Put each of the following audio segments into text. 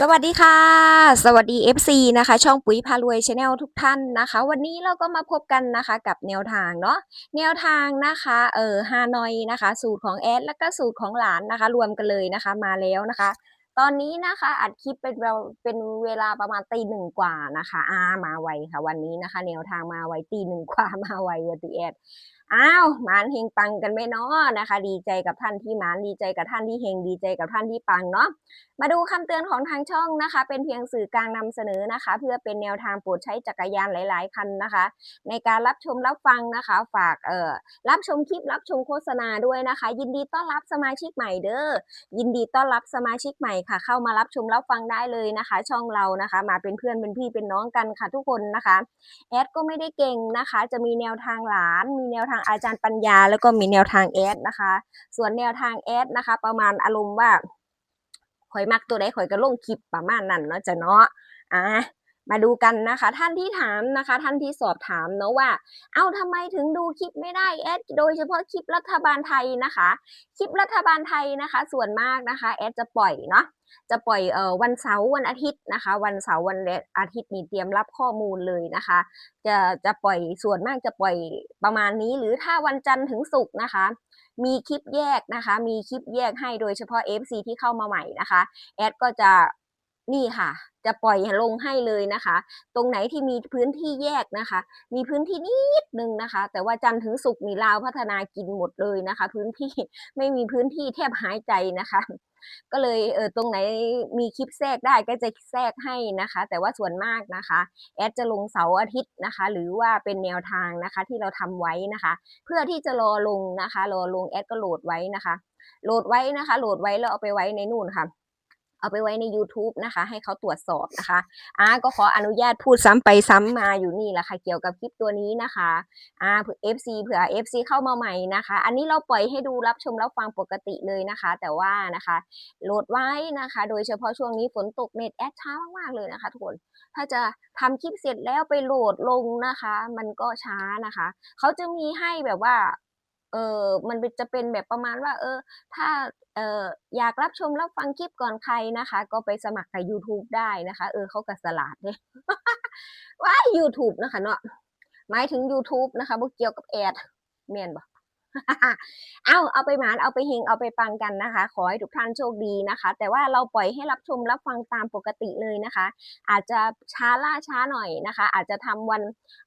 สวัสดีค่ะ สวัสดี FC นะคะ ช่องปุ๋ยพารวยชาแนลทุกท่านนะคะ วันนี้เราก็มาพบกันนะคะกับแนวทางเนาะแนวทางนะคะเออฮานอยนะคะ สูตรของแอดแล้วก็สูตรของหลานนะคะ รวมกันเลยนะคะมาแล้วนะคะ ตอนนี้นะคะอัดคลิปเป็นเราเป็นเวลาประมาณตีหนึ่งกว่านะคะอามาไวค่ะ วันนี้นะคะ แนวทางมาไวตีหนึ่งกว่ามาไววันตีแอด อ้าวมานเฮงปังกันไหมเนาะนะคะ ดีใจกับท่านที่มานดีใจกับท่านที่เฮงดีใจกับท่านที่ปังเนาะมาดูคำเตือนของทางช่องนะคะ เป็นเพียงสื่อกลางนำเสนอนะคะ เพื่อเป็นแนวทางโปรดใช้จักรยานหลาย ๆ คันนะคะ ในการรับชมรับฟังนะคะ ฝากเอ่อรับชมคลิปรับชมโฆษณาด้วยนะคะ ยินดีต้อนรับสมาชิกใหม่เด้อยินดีต้อนรับสมาชิกใหม่ค่ะ เข้ามารับชมรับฟังได้เลยนะคะ ช่องเรานะคะ มาเป็นเพื่อนเป็นพี่เป็นน้องกันค่ะทุกคนนะคะแอดก็ไม่ได้เก่งนะคะ จะมีแนวทางหลาน มีแนวทางอาจารย์ปัญญาแล้วก็มีแนวทางแอดนะคะ ส่วนแนวทางแอดนะคะ ประมาณอารมณ์ว่าข่อยมักตัวใดข่อยก็ลงคลิปประมาณนั้นเนาะจะเนาะอะ มาดูกันนะคะ ท่านที่ถามนะคะ ท่านที่สอบถามเนาะว่า เอ้าทำไมถึงดูคลิปไม่ได้แอดโดยเฉพาะคลิปรัฐบาลไทยนะคะ คลิปรัฐบาลไทยนะคะ ส่วนมากนะคะแอดจะปล่อยเนาะจะปล่อยเอ่อวันเสาร์วันอาทิตย์นะคะ วันเสาร์วันอาทิตย์นี้เตรียมรับข้อมูลเลยนะคะ จะจะปล่อยส่วนมากจะปล่อยประมาณนี้ หรือถ้าวันจันทร์ถึงศุกร์นะคะ มีคลิปแยกนะคะ มีคลิปแยกให้โดยเฉพาะ FC ที่เข้ามาใหม่นะคะแอดก็จะ นี่ค่ะ จะปล่อยลงให้เลยนะคะ ตรงไหนที่มีพื้นที่แยกนะคะ มีพื้นที่นิดนึงนะคะ แต่ว่าจันทร์ถึงศุกร์มีลาวพัฒนากินหมดเลยนะคะ พื้นที่ไม่มีพื้นที่แทบหายใจนะคะ ก็เลยเออตรงไหนมีคลิปแทรกได้ก็จะแทรกให้นะคะ แต่ว่าส่วนมากนะคะ แอดจะลงเสาร์อาทิตย์นะคะ หรือว่าเป็นแนวทางนะคะที่เราทำไว้นะคะ เพื่อที่จะรอลงนะคะ รอลงแอดก็โหลดไว้นะคะ โหลดไว้นะคะ โหลดไว้แล้วเอาไปไว้ในนู่นค่ะ เอาไปไว้ใน YouTube นะคะ ให้เขาตรวจสอบนะคะอ่าก็ขออนุญาตพูดซ้ำไปซ้ำมาอยู่นี่แหละค่ะ เกี่ยวกับคลิปตัวนี้นะคะอ่าเผื่อ FC เผื่อ FC เข้ามาใหม่นะคะ อันนี้เราปล่อยให้ดูรับชมรับฟังปกติเลยนะคะ แต่ว่านะคะโหลดไว้นะคะ โดยเฉพาะช่วงนี้ฝนตกเน็ตแอดช้ามากๆเลยนะคะทุกคนถ้าจะทำคลิปเสร็จแล้วไปโหลดลงนะคะ มันก็ช้านะคะ เขาจะมีให้แบบว่า เออมันจะเป็นแบบประมาณว่า เออ ถ้าเอออยากรับชมรับฟังคลิปก่อนใครนะคะ ก็ไปสมัครกับ YouTube ได้นะคะ เออเขาก็สลาดเด้ว้าย YouTube นะคะเนาะหมายถึง YouTube นะคะบ่เกี่ยวกับแอดเม่นบ่ เอาเอาไปหมานเอาไปเฮงเอาไปปังกันนะคะ ขอให้ทุกท่านโชคดีนะคะ แต่ว่าเราปล่อยให้รับชมรับฟังตามปกติเลยนะคะ อาจจะช้าล่าช้าหน่อยนะคะ อาจจะทำวัน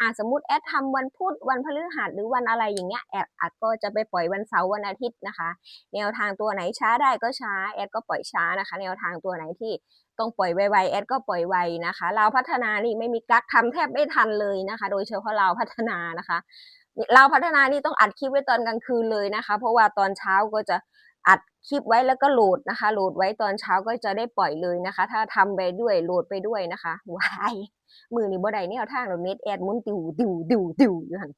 อาสมมติแอดทำวันพุธวันพฤหัสหรือวันอะไรอย่างเงี้ยแอดอาจก็จะไปปล่อยวันเสาร์วันอาทิตย์นะคะ แนวทางตัวไหนช้าได้ก็ช้าแอดก็ปล่อยช้านะคะ แนวทางตัวไหนที่ต้องปล่อยไวๆแอดก็ปล่อยไวนะคะ เราพัฒนานี่ไม่มีกักทำแทบไม่ทันเลยนะคะ โดยเฉพาะเราพัฒนานะคะ เราพัฒนานี่ต้องอัดคลิปไว้ตอนกลางคืนเลยนะคะ เพราะว่าตอนเช้าก็จะอัดคลิปไว้แล้วก็โหลดนะคะ โหลดไว้ตอนเช้าก็จะได้ปล่อยเลยนะคะ ถ้าทำไปด้วยโหลดไปด้วยนะคะวายมือนี่บ่ได้แนวทางเราเน็ตแอดมุนติวติวติวติวอยู่หัน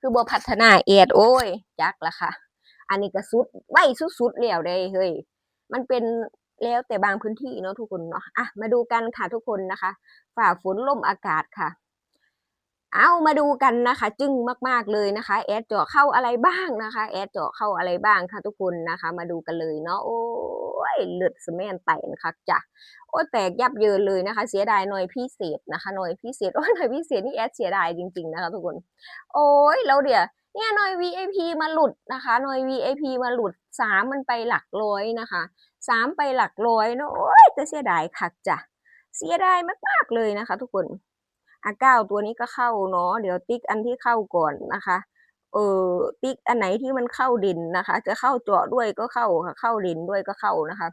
คือบ่พัฒนาแอดโอ้ยจักละค่ะ อันนี้ก็สุดไว้สุดๆแล้วได้เฮ้ยมันเป็นแล้วแต่บางพื้นที่เนาะทุกคนเนาะอะมาดูกันค่ะทุกคนนะคะ ฝ่าฝนลมอากาศค่ะ เอามาดูกันนะคะ จึ้งมาก ๆเลยนะคะ แอดเจาะเข้าอะไรบ้างนะคะ แอดเจาะเข้าอะไรบ้างค่ะทุกคนนะคะ มาดูกันเลยเนาะโอ้ยเลือดสแมนแตนค่ะจ้ะโอ้แตกยับเยินเลยนะคะ เสียดายหน่อยพิเศษนะคะหน่อยพิเศษโอ้ยหน่อยพิเศษนี่แอดเสียดายจริง ๆนะคะ ทุกคน โอ้ยแล้วเดี๋ยวเนี่ยหน่อย VIP มาหลุดนะคะหน่อย VIP มาหลุดสามมันไปหลักร้อยนะคะสามไปหลักร้อยเนาะโอ้ยจะเสียดายค่ะจ้ะเสียดายมากๆเลยนะคะ ทุกคน อะเก้าตัวนี้ก็เข้าเนาะเดี๋ยวติ๊กอันที่เข้าก่อนนะคะ เออติ๊กอันไหนที่มันเข้าดินนะคะ จะเข้าเจาะด้วยก็เข้าค่ะเข้าดินด้วยก็เข้านะคะ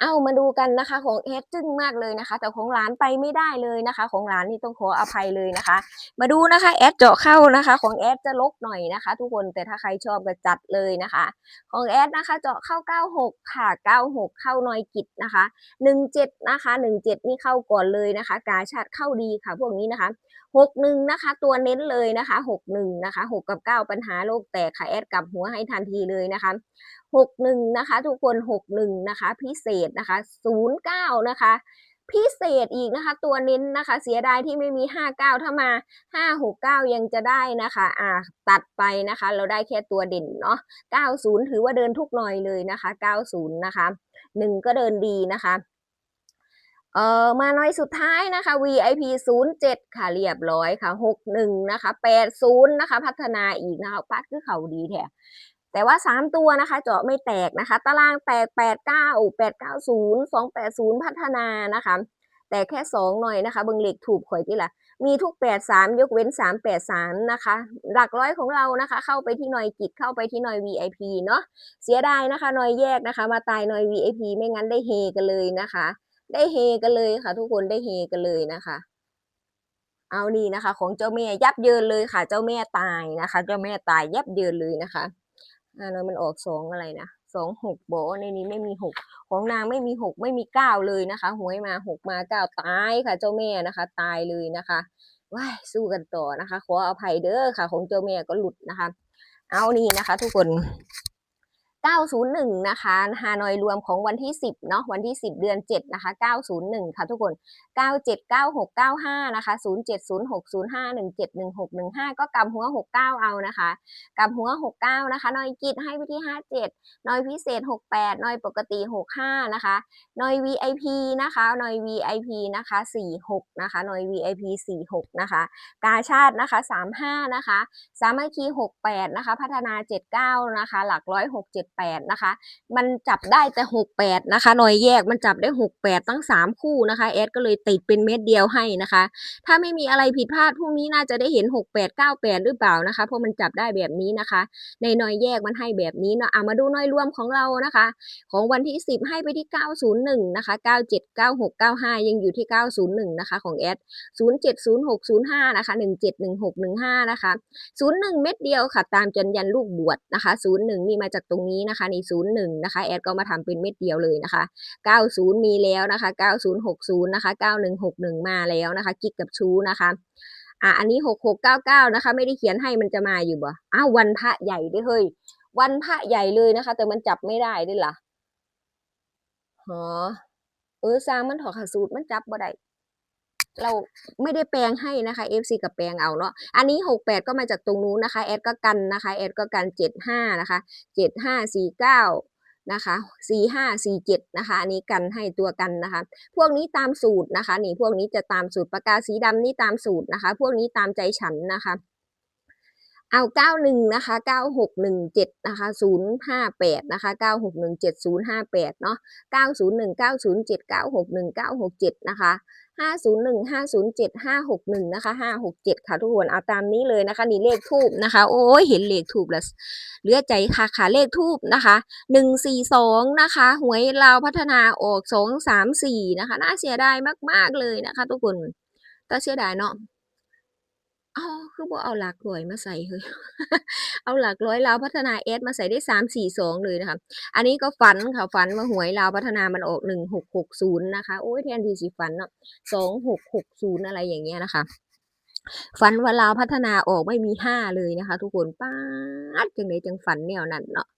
เอามาดูกันนะคะของแอดจึ้งมากเลยนะคะ แต่ของหลานไปไม่ได้เลยนะคะ ของหลานนี่ต้องขออภัยเลยนะคะ มาดูนะคะแอดเจาะเข้านะคะ ของแอดจะลกหน่อยนะคะ ทุกคนแต่ถ้าใครชอบก็จัดเลยนะคะ ของแอดนะคะ เจาะเข้า 96 ค่ะ 96 เข้านอยกิจนะคะ 17 นะคะ 17 นี่เข้าก่อนเลยนะคะ กาชาดเข้าดีค่ะ พวกนี้นะคะ 61 นะคะ ตัวเน้นเลยนะคะ 61 นะคะ 6 กับ 9 ปัญหาโลกแตกค่ะแอดกลับหัวให้ทันทีเลยนะคะ 61 นะคะ ทุกคน 61 นะคะพิเศษนะคะ 09 นะคะ พิเศษอีกนะคะ ตัวเน้นนะคะ เสียดายที่ไม่มี 59 ถ้ามา 569 ยังจะได้นะคะอ่าตัดไปนะคะ เราได้แค่ตัวเด่นเนาะ 90 ถือว่าเดินทุกหน่อยเลยนะคะ 90 นะคะหนึ่งก็เดินดีนะคะเอ่อมาหน่อยสุดท้ายนะคะ VIP 07 ค่ะเรียบร้อยค่ะ 61 นะคะ 80 นะคะ พัฒนาอีกนะคะปัดคือเขาดีแท้ แต่ว่า 3 ตัวนะคะเจาะไม่แตกนะคะ ตารางแตก 89 890 280 พัฒนานะคะ แต่แค่ 2 หน่อยนะคะเบิงเหล็กถูกข่อยที่ละมีทุก 83 ยกเว้น 383 นะคะ หลักร้อยของเรานะคะ เข้าไปที่หน่อยกิจเข้าไปที่หน่อย VIP เนาะเสียดายนะคะหน่อยแยกนะคะ มาตายหน่อย VIP ไม่งั้นได้เฮกันเลยนะคะ ได้เฮกันเลยค่ะ ทุกคนได้เฮกันเลยนะคะเอานี่นะคะ ของเจ้าแม่ยับเยินเลยค่ะ เจ้าแม่ตายนะคะ เจ้าแม่ตายยับเยินเลยนะคะ อ่าน้อยมันออกสองอะไรนะสองหกบอกว่าในนี้ไม่มีหกของนางไม่มีหกไม่มีเก้าเลยนะคะหวยมาหกมาเก้าตายค่ะ เจ้าแม่นะคะ ตายเลยนะคะว้ายสู้กันต่อนะคะ ขออภัยเด้อค่ะ ของเจ้าแม่ก็หลุดนะคะ เอานี่นะคะ ทุกคน 901 นะคะฮานอยรวมของวันที่ 10 เนาะวันที่ 10 เดือน 7 นะคะ 901 ค่ะทุกคน 97 96 95 นะคะ 07 06 05 17 16 15 ก็กำหัว 69 เอานะคะกำหัว 69 นะคะ นอยกิจให้วิที่ 57 นอยพิเศษ 68 นอยปกติ 65 นะคะ นอย VIP นะคะ นอย VIP นะคะ 46 นะคะ นอย VIP 46 นะคะ กาชาตินะคะ 35 นะคะ สามัคคี 68 นะคะ พัฒนา 79 นะคะ หลัก167แปดนะคะ มันจับได้แต่หกแปดนะคะหน่อยแยกมันจับได้หกแปดตั้งสามคู่นะคะแอดก็เลยติดเป็นเม็ดเดียวให้นะคะ ถ้าไม่มีอะไรผิดพลาดพรุ่งนี้น่าจะได้เห็นหกแปดเก้าแปดหรือเปล่านะคะ เพราะมันจับได้แบบนี้นะคะ ในหน่อยแยกมันให้แบบนี้เนาะเอามาดูหน่อยรวมของเรานะคะ ของวันที่สิบให้ไปที่เก้าศูนย์หนึ่งนะคะเก้าเจ็ดเก้าหกเก้าห้ายังอยู่ที่เก้าศูนย์หนึ่งนะคะของแอดศูนย์เจ็ดศูนย์หกศูนย์ห้านะคะหนึ่งเจ็ดหนึ่งหกหนึ่งห้านะคะศูนย์หนึ่งเม็ดเดียวค่ะ ตามจนยันลูกบวชนะคะศูนย์หนึ่งมีมาจากตรงนี้นะคะใน01นะคะแอดก็มาทำเป็นเม็ดเดียวเลยนะคะ 90 มีแล้วนะคะ 9060นะคะ9161 มาแล้วนะคะกิ๊กกับชูนะคะอะอันนี้6699นะคะ ไม่ได้เขียนให้มันจะมาอยู่บ่อ้าววันพระใหญ่ด้วยเฮ้ยวันพระใหญ่เลยนะคะ แต่มันจับไม่ได้ด้วยล่ะหอเออสร้างมันถอดขาสูตรมันจับบ่ได้ เราไม่ได้แปลงให้นะคะ FC กับแปลงเอาเนาะอันนี้ 68 ก็มาจากตรงนู้นนะคะแอดก็กันนะคะแอดก็กัน 75 นะคะ 7549นะคะ4547นะคะ อันนี้กันให้ตัวกันนะคะ พวกนี้ตามสูตรนะคะ นี่พวกนี้จะตามสูตรปากกาสีดำนี่ตามสูตรนะคะ พวกนี้ตามใจฉันนะคะ เอา91นะคะ9617นะคะ058นะคะ9617 058เนาะ901 907 961 967นะคะ501 507 561นะคะ567ค่ะทุกคนเอาตามนี้เลยนะคะ นี่เลขทูบนะคะ โอ้ยเห็นเลขทูบแล้วเหลือใจค่ะค่ะเลขทูบนะคะ142นะคะหวยลาวพัฒนาออก234นะคะ น่าเสียดายมาก ๆ เลยนะคะ ทุกคนแต่เสียดายเนาะ อ๋อคือบ่เอาหลักร้อยมาใส่เฮ้ย เอาหลักร้อยลาวพัฒนาแอดมาใส่ได้342เลยนะคะ อันนี้ก็ฝันค่ะฝันว่าหวยลาวพัฒนามันออก1660นย์นะคะ โอ้ยแทนที่สิฝันเนาะ2660อะไรอย่างเงี้ยนะคะฝันว่าลาวพัฒนาออกไม่มี5เลยนะคะ ทุกคนป๊าดจังไดจังฝันแนวนั้นเนาะ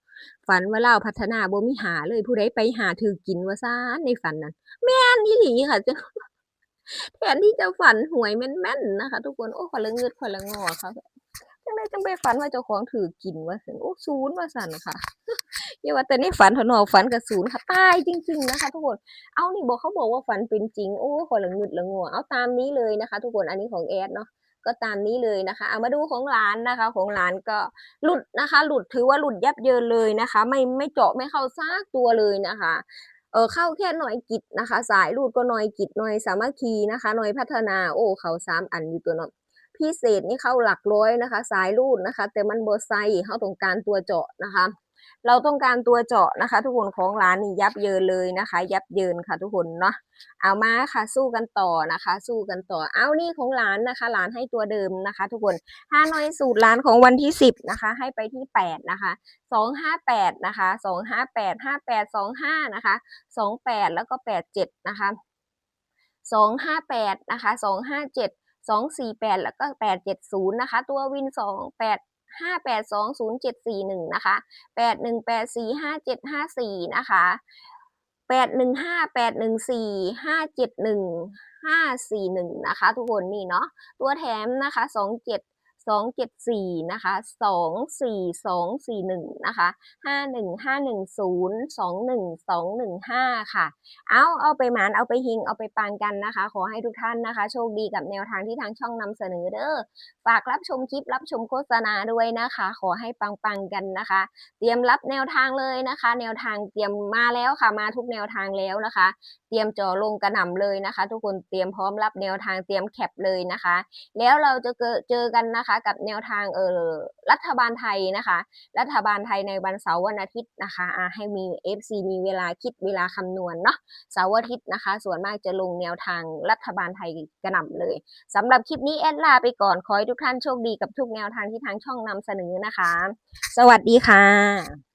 ฝันว่าเลาพัฒนาบ่มีหาเลยผู้ใดไปหาถือกินว่าซ่านในฝันนั้นแม่นอีหลีค่ะจัง แทนที่จะฝันหวยแม่นๆนะคะ ทุกคน โอ้ขอละงึดขอละงอค่ะจังไดจังไปฝันว่าเจ้าของถือกินว่าซั่นโอ้ศูนย์ว่าซั่นค่ะอย่าว่าแต่ในฝันถอะเนาะฝันก็ศูนย์ค่ะตายจริง ๆนะคะ ทุกคน เอานี่บอกเขาบอกว่าฝันเป็นจริง โอ้ขอละงึดละงัวเอาตามนี้เลยนะคะ ทุกคน อันนี้ของแอดเนาะก็ตามนี้เลยนะคะ เอามาดูของหลานนะคะ ของหลานก็หลุดนะคะ หลุดถือว่าหลุดยับเยินเลยนะคะ ไม่ไม่เจาะไม่เข้าซากตัวเลยนะคะ เออเข้าแค่หน่อยกิจนะคะ สายรูดก็หน่อยกิจหน่อยสามัคคีนะคะหน่อยพัฒนาโอ้เขาสามอันอยู่ตัวเนาะพิเศษนี่เข้าหลักร้อยนะคะ สายรูดนะคะ แต่มันเบไซเขาต้องการตัวเจาะนะคะ เราต้องการตัวเจาะนะคะ ทุกคนของร้านนี่ยับเยินเลยนะคะ ยับเยินค่ะทุกคนเนาะเอามาค่ะสู้กันต่อนะคะ สู้กันต่อเอานี่ของร้านนะคะร้านให้ตัวเดิมนะคะ ทุกคนห้าน้อยสูตรร้านของวันที่สิบนะคะ ให้ไปที่แปดนะคะสองห้าแปดนะคะสองห้าแปดห้าแปดสองห้านะคะสองแปดแล้วก็แปดเจ็ดนะคะสองห้าแปดนะคะสองห้าเจ็ดสองสี่แปดแล้วก็แปดเจ็ดศูนย์นะคะ ตัววินสองแปด ห้าแปดสองศูนย์เจ็ดสี่หนึ่งนะคะแปดหนึ่งแปดสี่ห้าเจ็ดห้าสี่นะคะแปดหนึ่งห้าแปดหนึ่งสี่ห้าเจ็ดหนึ่งห้าสี่หนึ่งนะคะ ทุกคนนี่เนาะตัวแถมนะคะส องเจ็ดสองเจ็ดสี่นะคะสองสี่สองสี่หนึ่งนะคะห้าหนึ่งห้าหนึ่งศูนย์สองหนึ่งสองหนึ่งห้าค่ะ เอาเอาไปหมานเอาไปหิง เอาไปปังกันนะคะ ขอให้ทุกท่านนะคะ โชคดีกับแนวทางที่ทางช่องนำเสนอเด้อ ฝากรับชมคลิปรับชมโฆษณาด้วยนะคะ ขอให้ปังๆกันนะคะ เตรียมรับแนวทางเลยนะคะ แนวทางเตรียมมาแล้วค่ะ มาทุกแนวทางแล้วนะคะ เตรียมจอลงกระหน่ำเลยนะคะ ทุกคนเตรียมพร้อมรับแนวทางเตรียมแคปเลยนะคะ แล้วเราจะเจอเจอกันนะคะกับแนวทางเออรัฐบาลไทยนะคะ รัฐบาลไทยในวันเสาร์วันอาทิตย์นะคะอ่าให้มี FC มีเวลาคิดเวลาคำนวณเนาะเสาร์อาทิตย์นะคะ ส่วนมากจะลงแนวทางรัฐบาลไทยกระหน่ำเลยสำหรับคลิปนี้แอดลาไปก่อนขอให้ทุกท่านโชคดีกับทุกแนวทางที่ทางช่องนำเสนอนะคะ สวัสดีค่ะ